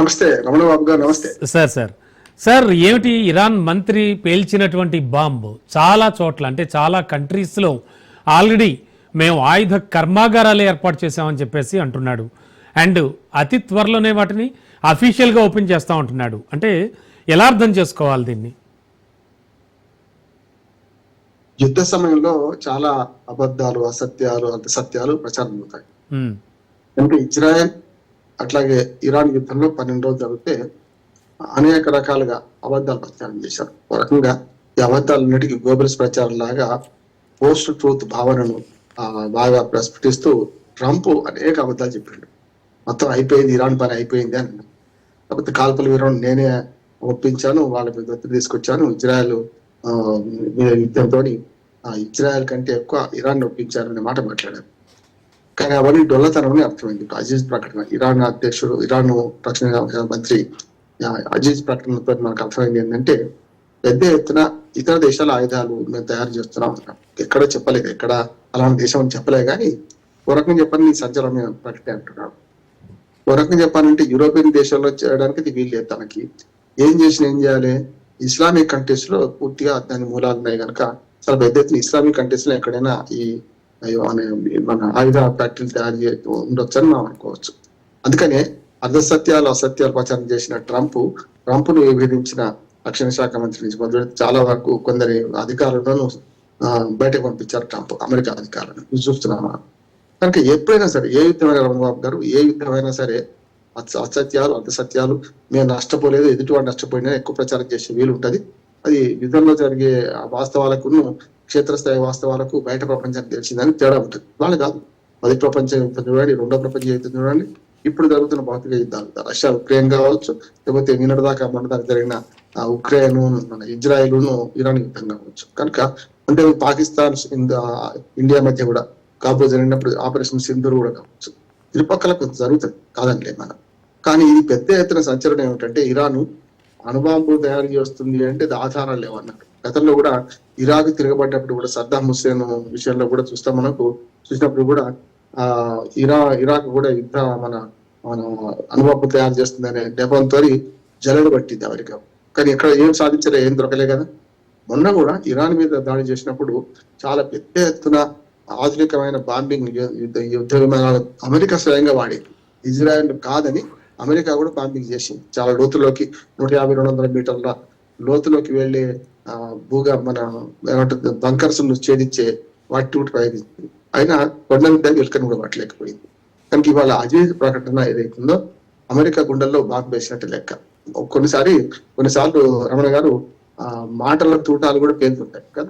నమస్తే రమణ బాబు గారు నమస్తే. Sir sir. సార్ ఏమిటి ఇరాన్ మంత్రి పేల్చినటువంటి బాంబు? చాలా చోట్ల అంటే చాలా కంట్రీస్లో ఆల్రెడీ మేము ఆయుధ కర్మాగారాలు ఏర్పాటు చేశామని చెప్పేసి అంటున్నాడు. అండ్ అతి త్వరలోనే వాటిని అఫీషియల్గా ఓపెన్ చేస్తా ఉంటున్నాడు. అంటే ఎలా అర్థం చేసుకోవాలి దీన్ని? యుద్ధ సమయంలో చాలా అబద్ధాలు అసత్యాలు అంతసత్యాలు ప్రచారం అవుతాయి అంటే ఇజ్రాయెల్ అట్లాగే ఇరాన్ యుద్ధంలో పన్నెండు రోజులు జరిగితే అనేక రకాలుగా అబద్ధాలు ప్రచారం చేశారు. ఒక రకంగా ఈ అబద్ధాలన్నిటికీ గోబెల్స్ ప్రచారం లాగా పోస్ట్ ట్రూత్ భావనను బాగా ప్రస్ఫుటిస్తూ ట్రంప్ అనేక అబద్ధాలు చెప్పాడు. మొత్తం అయిపోయింది ఇరాన్ పని అయిపోయింది అని కాకపోతే కాల్పుల వివరణ నేనే ఒప్పించాను వాళ్ళ మీద ఒత్తిడి తీసుకొచ్చాను. ఇజ్రాయెల్ యుద్ధంతో ఇజ్రాయెల్ కంటే ఎక్కువ ఇరాన్ ఒప్పించారనే మాట మాట్లాడారు. కానీ అవన్నీ డొల్లతనం అర్థమైంది. అజీజ్ ప్రకటన ఇరాన్ అధ్యక్షుడు ఇరాన్ రక్షణ మంత్రి అజీజ్ ప్రకటనతో మనకు అర్థమైంది ఏంటంటే పెద్ద ఎత్తున ఇతర దేశాల ఆయుధాలు మేము తయారు చేస్తున్నాం అంటున్నాం ఎక్కడ చెప్పలేదు ఎక్కడ అలాంటి దేశం అని చెప్పలే కానీ ఓ రకంగా చెప్పని సంచలనమైన ప్రకటన అంటున్నాడు. ఓ రకంగా చెప్పాలంటే యూరోపియన్ దేశాల్లో చేయడానికి ఇది వీలు లేదు తనకి. ఏం చేసిన ఏం చేయాలి? ఇస్లామిక్ కంట్రీస్లో పూర్తిగా దాని మూలాలు ఉన్నాయి కనుక చాలా పెద్ద ఎత్తున ఇస్లామిక్ కంట్రీస్లో ఎక్కడైనా ఈ అనే మన ఆయుధ ఫ్యాక్టరీలు తయారు చే ఉండొచ్చు అని మనం అనుకోవచ్చు. అందుకనే అర్ధసత్యాలు అసత్యాలు ప్రచారం చేసిన ట్రంప్ ట్రంప్ను విధించిన రక్షణ శాఖ మంత్రి నుంచి మొదలు చాలా వరకు కొందరి అధికారులను బయటకు పంపించారు ట్రంప్ అమెరికా అధికారులను. చూస్తున్నాము చూస్తున్నాం కనుక ఎప్పుడైనా సరే ఏ యుద్ధమైనా రమణబాబు గారు ఏ యుద్ధమైనా సరే అసత్యాలు అర్ధసత్యాలు మేము నష్టపోలేదు ఎదుటివాడు నష్టపోయినా ఎక్కువ ప్రచారం చేసే వీలు ఉంటుంది అది యుద్ధంలో జరిగే ఆ వాస్తవాలకు క్షేత్రస్థాయి వాస్తవాలకు బయట ప్రపంచానికి తెలిసిందని తేడా ఉంటుంది. వాళ్ళు కాదు మొదటి ప్రపంచ యుద్ధం చూడండి రెండో ప్రపంచ యుద్ధం చూడండి. ఇప్పుడు జరుగుతున్న భౌతిక యుద్ధాలు రష్యా ఉక్రెయిన్ కావచ్చు లేకపోతే నిన్నటిదాకా మొన్నటిదాకా జరిగిన ఆ ఉక్రెయిన్ మన ఇజ్రాయెల్ ఇరాన్ యుద్ధం కావచ్చు. కనుక అంటే పాకిస్తాన్ ఇండియా మధ్య కూడా కాబో జరిగినప్పుడు ఆపరేషన్ సింధూర్ కూడా కావచ్చు. ఇరుపక్కల కొంత జరుగుతుంది కాదండి మనం. కానీ ఇది పెద్ద ఎత్తున సంచలనం ఏమిటంటే ఇరాన్ అణుబాంబు తయారు చేస్తుంది అంటే ఆధారాలు లేవన్నారు గతంలో కూడా ఇరాక్ తిరగబడ్డప్పుడు కూడా సద్దాం హుస్సేన్ విషయంలో కూడా చూస్తాం మనకు. చూసినప్పుడు కూడా ఆ ఇరా ఇరాక్ కూడా యుద్ధ మన మన అనుభవం తయారు చేస్తుందనే నెపంతో జలడు పట్టింది అమెరికా. కానీ ఎక్కడ ఏం సాధించలే ఏం దొరకలే కదా. మొన్న కూడా ఇరాన్ మీద దాడి చేసినప్పుడు చాలా పెద్ద ఎత్తున ఆధునికమైన బాంబింగ్ యుద్ధ విమానాలు అమెరికా స్వయంగా వాడింది ఇజ్రాయెల్ కాదని అమెరికా కూడా బాంబింగ్ చేసింది. చాలా లోతులోకి నూట యాభై రెండు వందల మీటర్ల లోతులోకి వెళ్ళే భూగా మన ఏమంటుంది బంకర్స్ ఛేదించే వాటి ప్రయోగించింది. అయినా కొండ మీద వెల్కని కూడా పట్టలేకపోయింది. కనుక ఇవాళ అజీజ్ ప్రకటన ఏదైతుందో అమెరికా గుండెల్లో బాంబు వేసినట్టు లెక్క. కొన్నిసారి కొన్నిసార్లు రమణ గారు ఆ మాటల తూటాలు కూడా పేరుతుంటాయి కదా.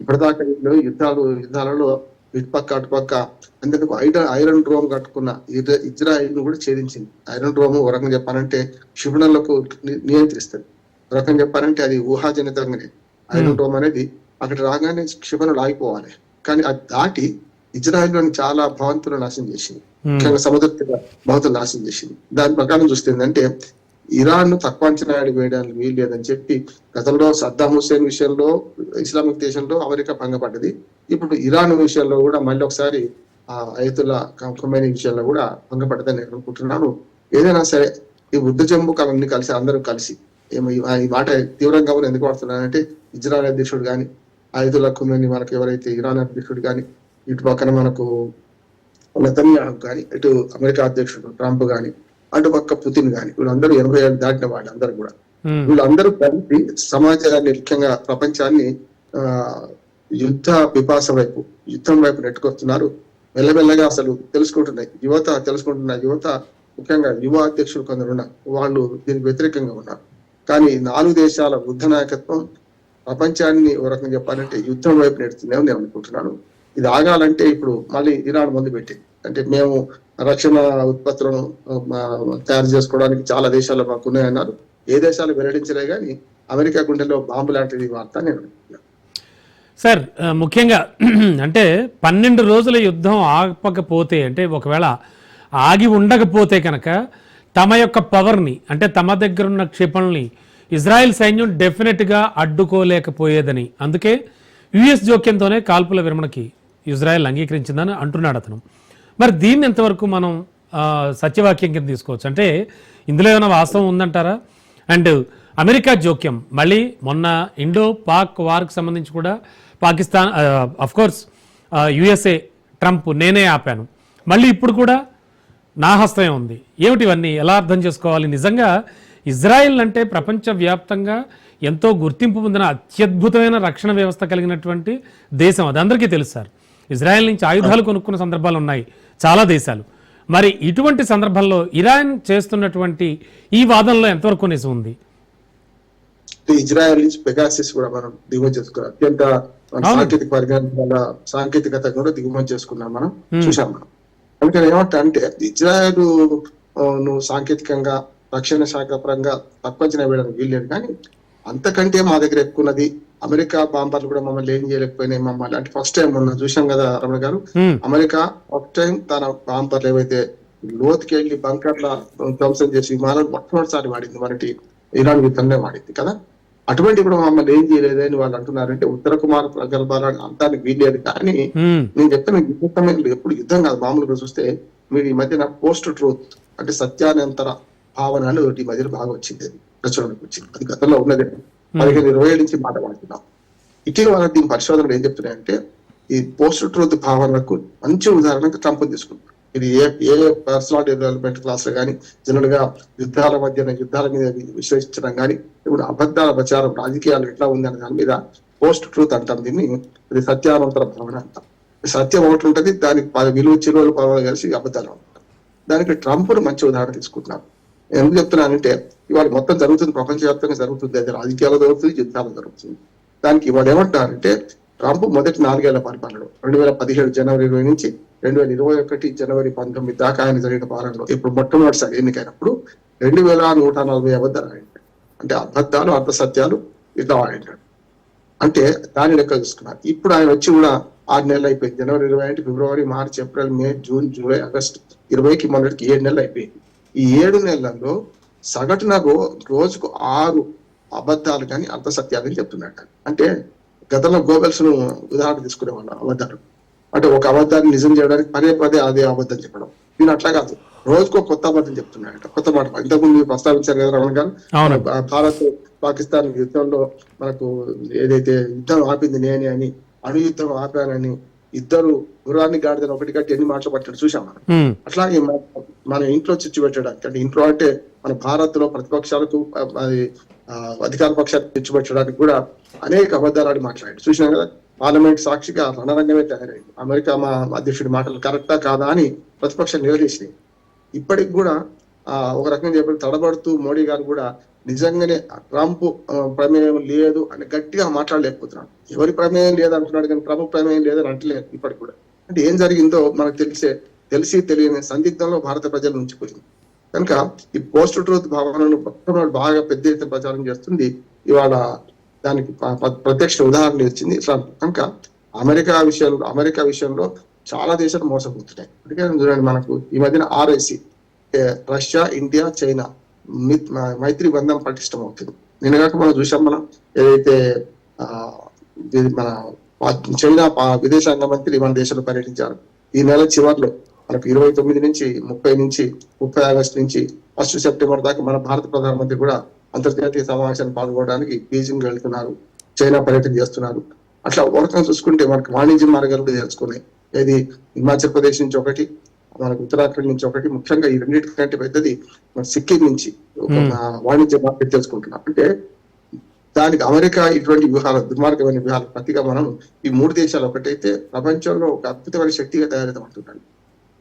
ఇప్పటిదాకా యుద్ధాలు యుద్ధాలలో ఇటుపక్క అటుపక్క అందుకు ఐరన్ ఐరన్ డ్రోమ్ కట్టుకున్న ఇజ్రా- ఇజ్రాయిల్ను కూడా ఛేదించింది. ఐరన్ డ్రోమ్ ఒక రకంగా చెప్పాలంటే క్షిపణులకు నియంత్రిస్తుంది. ఒక రకంగా చెప్పాలంటే అది ఊహాజనితంగానే. ఐరన్ అనేది అక్కడ రాగానే క్షిపణులు ఆగిపోవాలి కానీ అది దాటి ఇజ్రాయిల్లోని చాలా భవంతులు నాశనం చేసింది. ముఖ్యంగా సముద్ర భవంతులు నాశనం చేసింది. దాని ప్రకారం చూస్తే ఏంటంటే ఇరాన్ను తక్కువ అంచనా వేయడానికి వీలు లేదని చెప్పి గతంలో సద్దాం హుస్సేన్ విషయంలో ఇస్లామిక్ దేశంలో అమెరికా భంగపడ్డది. ఇప్పుడు ఇరాన్ విషయంలో కూడా మళ్ళీ ఒకసారి ఆ ఐతుల్లా ఖమేనీ విషయంలో కూడా భంగపడ్డదని నేను అనుకుంటున్నాను. ఏదైనా సరే ఈ వృద్ధ జంబుకాలన్నీ కలిసి అందరూ కలిసి ఈ- మాట తీవ్రంగా కూడా ఎందుకు వాడుతున్నానంటే ఇజ్రాయల్ అధ్యక్షుడు కానీ ఐదుల్లా ఖుమేని మనకు ఎవరైతే ఇరాన్ అధ్యక్షుడు కానీ ఇటు పక్కన మనకు నెతన్యాహు కానీ ఇటు అమెరికా అధ్యక్షుడు ట్రంప్ కానీ అటు పక్క పుతిన్ కానీ వీళ్ళందరూ ఎనభై ఏళ్ళు దాటిన వాళ్ళందరూ కూడా. ఉమ్, వీళ్ళందరూ కలిసి సమాజాన్ని ముఖ్యంగా ప్రపంచాన్ని ఆ యుద్ధ పిపాస వైపు యుద్ధం వైపు నెట్టుకొస్తున్నారు. మెల్లమెల్లగా అసలు తెలుసుకుంటున్నాయి. యువత తెలుసుకుంటున్న యువత ముఖ్యంగా యువ అధ్యక్షులు కొందరు ఉన్నారు. వాళ్ళు దీనికి వ్యతిరేకంగా ఉన్నారు. కానీ నాలుగు దేశాల బుద్ధ నాయకత్వం ప్రపంచాన్ని ఒక రకంగా చెప్పాలంటే యుద్ధం వైపు నెడుతుందేమో నేను అనుకుంటున్నాను. ఇది ఆగాలంటే ఇప్పుడు మళ్ళీ ఇరాన్ ముందు పెట్టింది. అంటే మేము రక్షణ ఉత్పత్తులను తయారు చేసుకోవడానికి చాలా దేశాలు మాకు ఉన్నాయన్నారు. ఏ దేశాలు వెల్లడించలే కానీ అమెరికా గుండెలో బాంబు లాంటిది వార్త నేను సార్ ముఖ్యంగా అంటే పన్నెండు రోజుల యుద్ధం ఆగకపోతే అంటే ఒకవేళ ఆగి ఉండకపోతే కనుక తమ యొక్క పవర్ని అంటే తమ దగ్గర ఉన్న క్షిపణుల్ని ఇజ్రాయెల్ సైన్యం డెఫినెట్గా అడ్డుకోలేకపోయేదని. అందుకే యుఎస్ జోక్యంతోనే కాల్పుల విరమణకి ఇజ్రాయెల్ అంగీకరించిందని అంటున్నాడు అతను. మరి దీన్ని ఎంతవరకు మనం సత్యవాక్యం కింద తీసుకోవచ్చు? అంటే ఇందులో ఏమైనా వాస్తవం ఉందంటారా? అండ్ అమెరికా జోక్యం మళ్ళీ మొన్న ఇండో పాక్ వార్కి సంబంధించి కూడా Pakistan of course USA Trump నేనే ఆపాను. మళ్ళీ ఇప్పుడు కూడా నా హస్తమే ఉంది. ఏమిటి ఇవన్నీ ఎలా అర్థం చేసుకోవాలి? నిజంగా ఇజ్రాయెల్ అంటే ప్రపంచవ్యాప్తంగా ఎంతో గుర్తింపు పొందిన అత్యద్భుతమైన రక్షణ వ్యవస్థ కలిగినటువంటి దేశం అది. అందరికీ తెలుసు సార్. ఇజ్రాయెల్ నుంచి ఆయుధాలు కొనుక్కున్న సందర్భాలు ఉన్నాయి చాలా దేశాలు. మరి ఇటువంటి సందర్భంలో ఇరాన్ చేస్తున్నటువంటి ఈ వాదనలో ఎంతవరకు నిజం ఉంది? ఇజ్రాయెల్ నుంచి పెగాసిస్ కూడా మనం దిగుమతి చేసుకున్నాం. అత్యంత సాంకేతిక పరిజ్ఞానం సాంకేతికత కూడా దిగుమతి చేసుకున్నాం మనం. చూసాం మనం. అందుకని ఏమంటా అంటే ఇజ్రాయెల్ నువ్వు సాంకేతికంగా రక్షణ శాఖ పరంగా తక్కువ అంచనా వేయడానికి వీల్లేదు. కానీ అంతకంటే మా దగ్గర ఎక్కున్నది అమెరికా బాంబర్లు కూడా మమ్మల్ని ఏం చేయలేకపోయినాయి మమ్మల్ని అంటే ఫస్ట్ టైం మొన్న చూసాం కదా రమణ గారు. అమెరికా ఫస్ట్ టైం తన బాంబర్లు ఏవైతే లోతుకి వెళ్ళి బంకర్ల ధ్వంసం చేసి విమానాలు మొట్టమొదటిసారి వాడింది మనకి ఇరాన్ యుద్ధంలో వాడింది కదా? అటువంటి కూడా మమ్మల్ని ఏం చేయలేదని వాళ్ళు అంటున్నారంటే ఉత్తర కుమార్ ప్రగల్భాలని అంతానికి వీల్లేదు. కానీ నేను చెప్తాను యుద్ధ సమయంలో ఎప్పుడు యుద్ధం కాదు మామూలుగా చూస్తే మీరు ఈ మధ్యన పోస్ట్ ట్రూత్ అంటే సత్యానంతర భావన అని ఈ మధ్యన బాగా వచ్చింది అది ప్రచురణకు వచ్చింది. అది గతంలో ఉన్నదే. పదిహేను ఇరవై ఏళ్ళ నుంచి మాట్లాడుతున్నాం. ఇటీవల దీని పరిశోధనలు ఏం చెప్తున్నాయంటే ఈ పోస్ట్ ట్రూత్ భావనకు మంచి ఉదాహరణకు ట్రంప్ తీసుకుంటారు ఇది ఏ ఏ పర్సనాలిటీ డెవలప్మెంట్ క్లాస్ కానీ జనరల్గా యుద్ధాల మధ్యన యుద్ధాల మీద విశ్లేషించడం కానీ ఇప్పుడు అబద్ధాల ప్రచారం రాజకీయాలు ఎట్లా ఉంది అనే దాని మీద పోస్ట్ ట్రూత్ అంటాం దీన్ని. ఇది సత్యానంతర భావన అంటాం. సత్యం ఒకటి ఉంటుంది దానికి పది విలువ చిరువులు పదవులు కలిసి అబద్ధాలు ఉంటాయి దానికి ట్రంప్ మంచి ఉదాహరణ తీసుకుంటున్నారు ఎందుకు చెప్తున్నానంటే ఇవాళ మొత్తం జరుగుతుంది ప్రపంచవ్యాప్తంగా జరుగుతుంది. అది రాజకీయాలు జరుగుతుంది యుద్ధాలు జరుగుతుంది. దానికి ఇవాళ ఏమంటారంటే ట్రంప్ మొదటి నాలుగేళ్ళ పరిపాలన రెండు వేల పదిహేడు జనవరి ఇరవై నుంచి రెండు వేల ఇరవై ఒకటి జనవరి పంతొమ్మిది దాకా ఆయన జరిగిన పాలనలో ఇప్పుడు మొట్టమొదటిసారి ఎన్నికైనప్పుడు రెండు వేల నూట నలభై అబద్ధాలు ఆడినాడు అంటే అబద్ధాలు అర్ధ సత్యాలు ఇట్లా ఆడినాడు అంటే దాని లెక్క చూసుకున్నారు. ఇప్పుడు ఆయన వచ్చి కూడా ఆరు నెలలు అయిపోయింది. జనవరి ఇరవై ఒకటి ఫిబ్రవరి మార్చి April May June July August ఇరవైకి మొన్నటికి ఏడు నెలలు అయిపోయింది. ఈ ఏడు నెలల్లో సగటున రోజుకు ఆరు అబద్ధాలు కానీ అర్ధ సత్యాలు అని చెప్తున్నాడు. అంటే గతంలో గోబెల్స్ను ఉదాహరణ తీసుకునేవాళ్ళు అబద్ధాలు. అంటే ఒక అబద్ధాన్ని నిజం చేయడానికి పదే పదే అదే అబద్ధం చెప్పడం. దీని అట్లా కాదు. రోజుకో కొత్త అబద్ధం చెప్తున్నాడట. కొత్త మాట. ఇంతకుముందు మీరు ప్రస్తావించారు కదా రమణ గారు? భారత్ పాకిస్తాన్ యుద్ధంలో మనకు ఏదైతే యుద్ధం ఆపింది నేనే అని అణు యుద్ధం ఆపానని ఇద్దరు గుర్రాన్ని గాడిదని ఒకటి కట్టి ఎన్ని మాటలు పట్టాడు చూసాం మనం అట్లాగే మన- ఇంట్లో చిచ్చు పెట్టడానికి అంటే ఇంట్లో అంటే మన భారత్లో ప్రతిపక్షాలకు అధికార పక్షాలకు చిచ్చు పెట్టడానికి కూడా అనేక అబద్ధాలు ఆడి మాట్లాడాడు. చూసినాం కదా? పార్లమెంట్ సాక్షిగా రణరంగమే తయారైంది. అమెరికా మా అధ్యక్షుడి మాటలు కరెక్టా కాదా అని ప్రతిపక్షం నిలదీసింది. ఇప్పటికి కూడా ఆ, ఒక రకంగా చెప్పి తడబడుతూ మోడీ గారు కూడా నిజంగానే ట్రంప్ ప్రమేయం లేదు అని గట్టిగా మాట్లాడలేకపోతున్నాడు. ఎవరి ప్రమేయం లేదంటున్నాడు కానీ ట్రంప్ ప్రమేయం లేదని అంటలేదు ఇప్పటికి కూడా. అంటే ఏం జరిగిందో మనకు తెలిసే తెలిసి తెలియని సందిగ్ధంలో భారత ప్రజల నుంచి పోయింది. కనుక ఈ పోస్ట్ ట్రూత్ భావనను బాగా పెద్ద ఎత్తున ప్రచారం చేస్తుంది ఇవాళ దానికి ప్రత్యక్ష ఉదాహరణ ఇచ్చింది. ట్రంప్ కనుక అమెరికా విషయంలో అమెరికా విషయంలో చాలా దేశాలు మోసపోతున్నాయి. అందుకే చూడండి మనకు ఈ మధ్యన ఆర్ఐసి రష్యా ఇండియా చైనా మైత్రి బంధం పటిష్టం అవుతుంది నిన్నగాక మనం చూసాం మనం ఏదైతే మన చైనా విదేశాంగ మంత్రి మన దేశంలో పర్యటించారు. ఈ నెల చివరిలో మనకు ఇరవై తొమ్మిది నుంచి ముప్పై నుంచి ముప్పై ఆగస్టు నుంచి ఫస్ట్ సెప్టెంబర్ దాకా మన భారత ప్రధానమంత్రి కూడా అంతర్జాతీయ సమావేశాన్ని పాల్గొనడానికి బీజింగ్ వెళ్తున్నారు. చైనా పర్యటన చేస్తున్నారు. అట్లా ఒక రకంగా చూసుకుంటే మనకు వాణిజ్య మార్గాలు కూడా తెలుసుకున్నాయి. ఏది హిమాచల్ ప్రదేశ్ నుంచి ఒకటి మనకు ఉత్తరాఖండ్ నుంచి ఒకటి ముఖ్యంగా ఈ రెండింటికంటే పెద్దది మన సిక్కిం నుంచి వాణిజ్య మార్కెట్ తెలుసుకుంటున్నాం. అంటే దానికి అమెరికా ఇటువంటి వ్యూహాలు దుర్మార్గమైన వ్యూహాలు ప్రతిగా మనం ఈ మూడు దేశాలు ఒకటైతే ప్రపంచంలో ఒక అద్భుతమైన శక్తిగా తయారవుతుంటాడు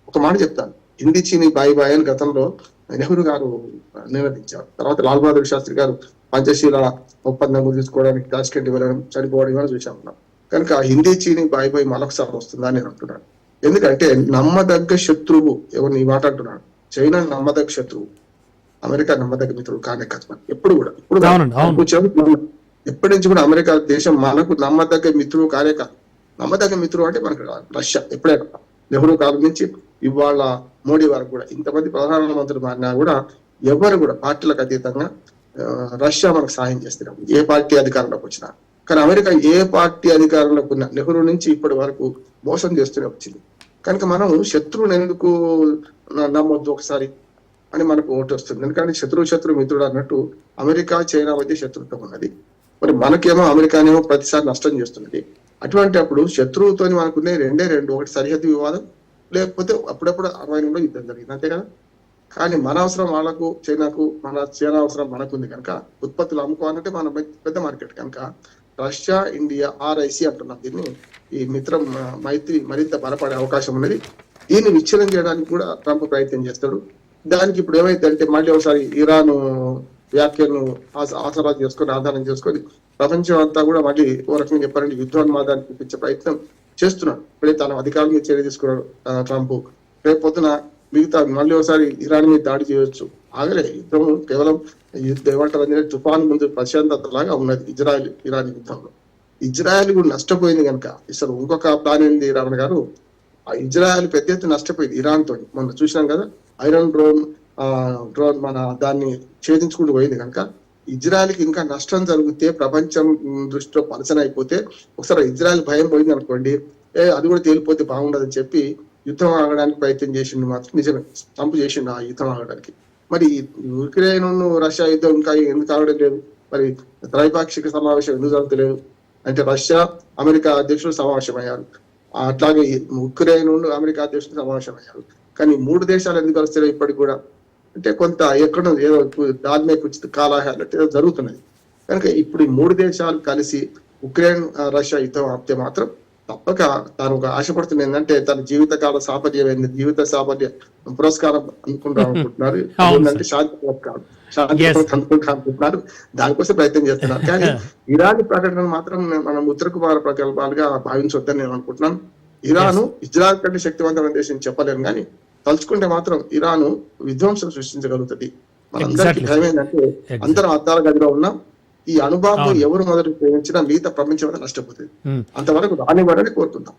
ఒక మాట చెప్తాను. హిందీ చీని బాయి బాయ్ అని గతంలో నెహ్రూ గారు నివేదించారు తర్వాత లాల్ బహదూర్ శాస్త్రి గారు పంచశీల ఒప్పందం తీసుకోవడానికి తాష్కెంట్ వెళ్ళడం చనిపోవడం కూడా చూసాం మనం. కనుక హిందీ చీని బాయి బాయ్ మరొకసారి వస్తుందా నేను అంటున్నాను. ఎందుకంటే నమ్మదగ్గ శత్రువు ఎవరు నీ మాట అంటున్నాడు? చైనా నమ్మదగ్గ శత్రువు. అమెరికా నమ్మదగ్గ మిత్రుడు కానే కాదు. ఎప్పుడు కూడా ఇప్పుడు ఎప్పటి నుంచి కూడా అమెరికా దేశం మనకు నమ్మదగ్గ మిత్రుడు కానే కాదు. నమ్మదగ్గ మిత్రుడు అంటే మనకు రష్యా ఎప్పుడైనా. నెహ్రూ కాలం నుంచి ఇవాళ మోడీ వరకు కూడా ఇంతమంది ప్రధానమంత్రులు మారినా కూడా ఎవరు కూడా పార్టీలకు అతీతంగా రష్యా మనకు సాయం చేస్తున్నాం ఏ పార్టీ అధికారంలోకి వచ్చినా. కానీ అమెరికా ఏ పార్టీ అధికారంలోకి ఉన్నా నెహ్రూ నుంచి ఇప్పటి వరకు మోసం చేస్తూనే వచ్చింది. కనుక మనం శత్రువుని ఎందుకు నమ్మొద్దు ఒకసారి అని మనకు ఓటు వస్తుంది. ఎందుకంటే శత్రువు శత్రు మిత్రుడు అన్నట్టు అమెరికా చైనా మధ్య శత్రుత్వం ఉన్నది. మరి మనకేమో అమెరికానేమో ప్రతిసారి నష్టం చేస్తున్నది. అటువంటి అప్పుడు శత్రువుతో మనకునే రెండే రెండు ఒకటి సరిహద్దు వివాదం లేకపోతే అప్పుడప్పుడు అరవై రెండులో యుద్ధం జరిగింది. అంతే కదా? కానీ మన అవసరం వాళ్ళకు చైనాకు మన చైనా అవసరం మనకుంది కనుక ఉత్పత్తులు అమ్ముకోవాలంటే మన పెద్ద- మార్కెట్ కనుక రష్యా ఇండియా ఆర్ఐసి అంటున్నాం దీన్ని ఈ మిత్రం మైత్రి మరింత బలపడే అవకాశం ఉన్నది. దీన్ని విచ్ఛిన్నం చేయడానికి కూడా ట్రంప్ ప్రయత్నం చేస్తాడు. దానికి ఇప్పుడు ఏమైందంటే మళ్ళీ ఒకసారి ఇరాన్ వ్యాఖ్యను ఆస- ఆసరా చేసుకొని ఆధారం చేసుకొని ప్రపంచం అంతా కూడా మళ్ళీ ఓ రకంగా చెప్పాలంటే యుద్ధోన్మాదాన్ని చూపించే ప్రయత్నం చేస్తున్నాడు. ఇప్పుడే తన అధికారం మీద చర్య తీసుకున్నాడు ట్రంప్. రేపు పొద్దున మిగతా మళ్ళీ ఒకసారి ఇరాన్ మీద దాడి చేయొచ్చు. ఆగలే యుద్ధం కేవలం యుద్ధం ఏమంటారు తుఫాన్ ముందు ప్రశాంతత లాగా ఉన్నది ఇజ్రాయెల్ ఇరాన్ యుద్ధంలో. ఇజ్రాయెల్ కూడా నష్టపోయింది కనుక అసలు ఇంకొక ప్లాన్ ఏంది రమణ గారు? ఆ ఇజ్రాయెల్ పెద్ద ఎత్తున నష్టపోయింది ఇరాన్ తోటి. మొన్న చూసినాం కదా ఐరన్ డ్రోన్ ఆ డ్రోన్ మన దాన్ని ఛేదించుకుంటూ పోయింది కనుక ఇజ్రాయెల్కి ఇంకా నష్టం జరిగితే ప్రపంచం దృష్టిలో పలసన అయిపోతే ఒకసారి ఇజ్రాయెల్ భయం పోయింది అనుకోండి. ఏ అది కూడా తేలిపోతే బాగుండదని చెప్పి యుద్ధం ఆగడానికి ప్రయత్నం చేసిండు మాత్రం నిజమే తంపు చేసిండు ఆ యుద్ధం ఆగడానికి. మరి ఉక్రెయిన్ రష్యా యుద్ధం ఇంకా ఎందుకు ఆగడం లేదు? మరి త్రైపాక్షిక సమావేశం ఎందుకు జరుగుతలేదు? అంటే రష్యా అమెరికా అధ్యక్షులు సమావేశమయ్యారు. అట్లాగే ఉక్రెయిన్ అమెరికా అధ్యక్షులు సమావేశమయ్యారు. కానీ మూడు దేశాలు ఎందుకు కలుస్తలేవు ఇప్పటికి కూడా? అంటే కొంత ఎక్కడో ఏదో దాని కుచిత కాలాహాలు ఏదో జరుగుతున్నది కనుక ఇప్పుడు ఈ మూడు దేశాలు కలిసి ఉక్రెయిన్ రష్యా యుద్ధం ఆపితే మాత్రం తప్పక తాను ఒక ఆశపడుతుంది ఏంటంటే తన జీవితకాల సాఫల్యమైన జీవిత సాఫల్య పురస్కారం అందుకుంటాం అనుకుంటున్నారు. ఏంటంటే శాంతి పురస్కారం శాంతి అనుకుంటున్నారు. దానికోసం ప్రయత్నం చేస్తున్నారు. కానీ ఇరాన్ ప్రకటన మాత్రం మనం ఉత్తర కుమార ప్రకల్పాలుగా భావించొద్దని నేను అనుకుంటున్నాను. ఇరాను ఇజ్రాయల్ కంటే శక్తివంతమైన దేశం చెప్పలేను. కానీ తలుచుకుంటే మాత్రం ఇరాను విధ్వంసం సృష్టించగలుగుతుంది. మనందరికీ. భయం ఏంటంటే అందరం అద్దాల గదిలో ఉన్నాం. ఈ అనుభవం ఎవరు మొదలు ప్రేమించినా మిగతా ప్రపంచం అంతా నష్టపోతుంది. అంతవరకు రానివ్వరని కోరుకుందాం